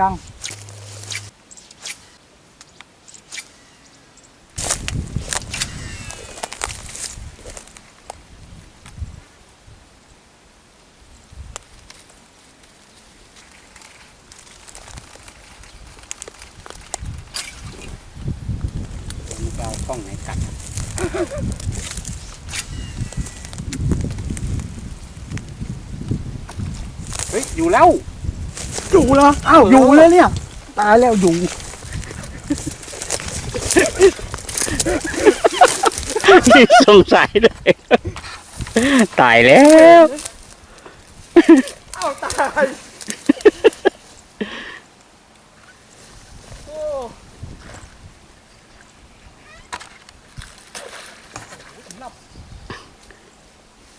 ยังมันจะเอากล้ องไหนกัดเฮ้ยอยู่แล้วอยู่เหรออ้าวอยู่เลยเนี่ย ตายแล้วอยู่ สงสัยเลย ตายแล้วอ้าวตายโอ้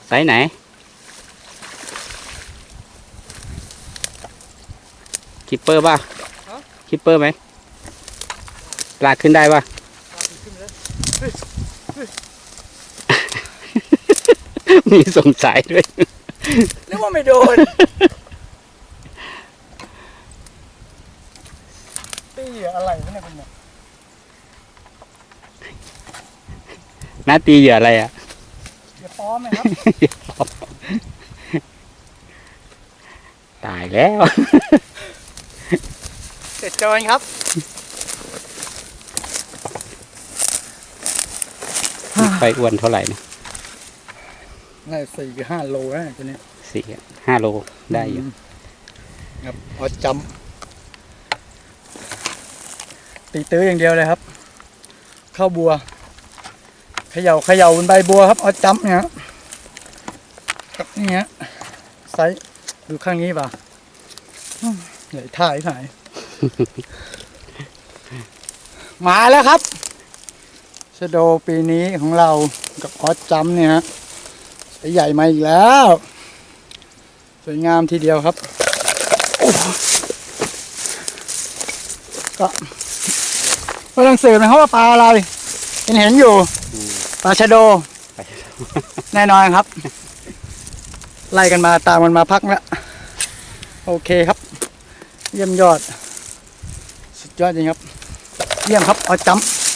ไซส์ไหน คิปเปอร์ป่ะคิปเปอร์ไหมลากขึ้นได้ป่ะมีสงสัยด้วยนึกว่าไม่โดนตีอะไรวะเนี่ยคุณเนี่ยหน้าตีเหยื่ออะไรอะอย่าป้อมไหมครับตายแล้ว เสร็จโจรครับไฟอ้วนเท่าไหร่นะน่าจะสี่ห้าโลแล้วตัวเนี้ยสี่ห้าโลได้อยู่มครับเอาจำตีตื้ออย่างเดียวเลยครับข้าวบัวเขย่าเขย่าบนใบบัวครับเอาจำเนี่ยครับครับนี่ฮะไซส์ดูข้างนี้ป่ะ อืมใหญ่ท่ายถ่าย มาแล้วครับชะโดปีนี้ของเรากับออสจัมเนี่ยฮะไซส์ใหญ่มาอีกแล้ว สวยงามทีเดียวครับโอ้โหก็ไม่ต้องสืบนะครับว่าปลาอะไรเห็นเห็นอยู่ปลาชะโด แน่นอนครับ ไล่กันมาตามมันมาพักแล้ว โอเคครับ เยี่ยมยอด สุดยอดจริงครับ เยี่ยมครับ เอาจำ